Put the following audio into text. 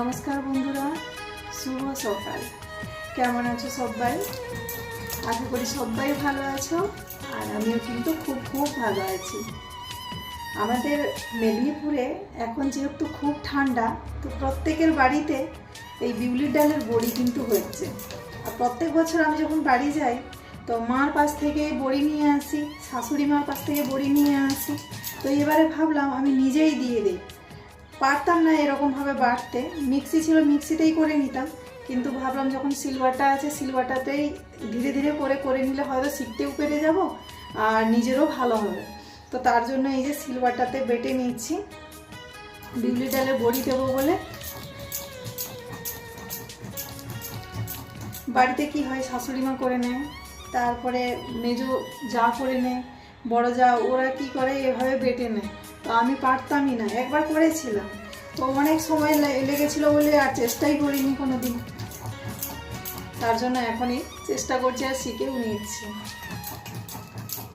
নমস্কার বন্ধুরা, শুভ সকাল। কেমন আছো সবাই? আশা করি সবাই ভালো আছো, আর আমিও কিন্তু খুব খুব ভালো আছি। আমাদের মেদিনীপুরে এখন যেহেতু খুব ঠান্ডা, তো প্রত্যেকের বাড়িতে এই বিউলির ডালের বড়ি কিন্তু হচ্ছে আর প্রত্যেক বছর আমি যখন বাড়ি যাই, তো মার পাশ থেকে বড়ি নিয়ে আসি, শাশুড়ি মার পাশ থেকে বড়ি নিয়ে আসি। তো এবারে ভাবলাম আমি নিজেই দিয়ে দিই। পারতাম না এরকমভাবে বাড়তে। মিক্সি ছিল, মিক্সিতেই করে নিতাম। কিন্তু ভাবলাম যখন সিলভারটা আছে, সিলভারটাতেই ধীরে ধীরে করে করে নিলে হয়তো শিখতেও পেরে যাব আর নিজেরও ভালো হবে। তো তার জন্য এই যে সিলভারটাতে বেটে নিচ্ছি। বিউলি ডালে বড়ি দেবো বলে। বাড়িতে কি হয় শাশুড়ি মা করে নেয়, তারপরে মেজো যা করে নেয়, বড় যা, ওরা কি করে, এভাবে বেটে নেয়। তো আমি পারতামই না, একবার করেছিলাম। তো অনেক সময় লেগেছিল বলে আর চেষ্টাই করিনি কোনো দিন তার জন্য এখনই চেষ্টা করছি আর শিখেও নিচ্ছি।